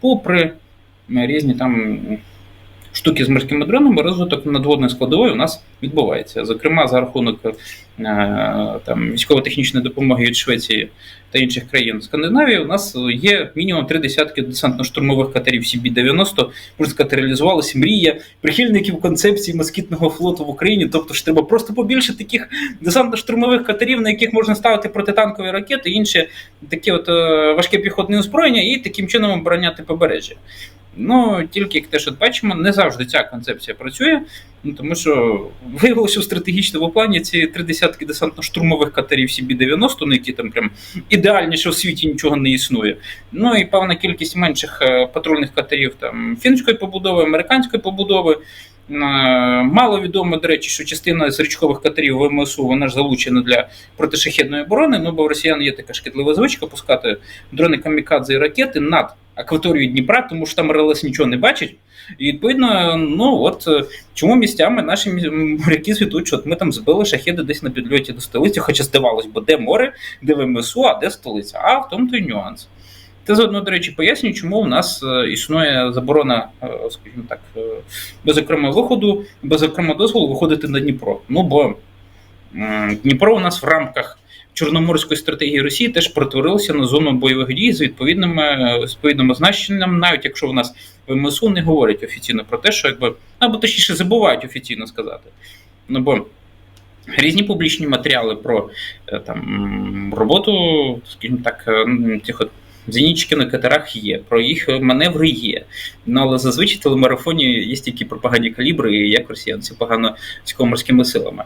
попри різні там штуки з морськими дронами, розвиток надводної складової у нас відбувається. Зокрема, за рахунок е, там, військово-технічної допомоги від Швеції та інших країн Скандинавії, у нас є мінімум три десятки десантно-штурмових катерів CB-90, можна реалізувалася мрія прихильників концепції москітного флоту в Україні. Тобто ж треба просто побільше таких десантно-штурмових катерів, на яких можна ставити протитанкові ракети, інші такі от е, важке піхотне озброєння, і таким чином обороняти побережжя. Ну, тільки як теж от бачимо, не завжди ця концепція працює, ну, тому що виявилося, що в стратегічному плані ці три десятки десантно-штурмових катерів CB-90, ну які там прям ідеальніше в світі нічого не існує. Ну і певна кількість менших е, патрульних катерів там фінської побудови, американської побудови. Е, Мало відомо, до речі, що частина з річкових катерів ВМСУ вона ж залучена для протишахідної оборони. Ну бо в росіян є така шкідлива звичка пускати дрони камікадзе і ракети над акваторією Дніпра, тому що там РЛС нічого не бачить. І відповідно, ну от е, чому місцями наші моряки звітують, що от ми там збили шахеди десь на підльоті до столиці, хоча здавалось, бо де море, де ВМСУ, а де столиця. А в тому то й нюанс. Це заодно, до речі, пояснює, чому у нас е, існує заборона, е, скажімо так, без окремого виходу, без окремого дозволу виходити на Дніпро. Ну бо Дніпро у нас в рамках Чорноморської стратегії Росії теж перетворилося на зону бойових дій з відповідними е, відповідним означенням, навіть якщо в нас в МСУ не говорять офіційно про те, що якби або точніше забувають офіційно сказати. Ну бо різні публічні матеріали про е, там роботу, скажімо так, е, тих от зенітчиків на катерах є, про їх маневри є. Ну але зазвичай телемарафоні є тільки пропагандні калібри, як росіянці погано військово-морськими силами.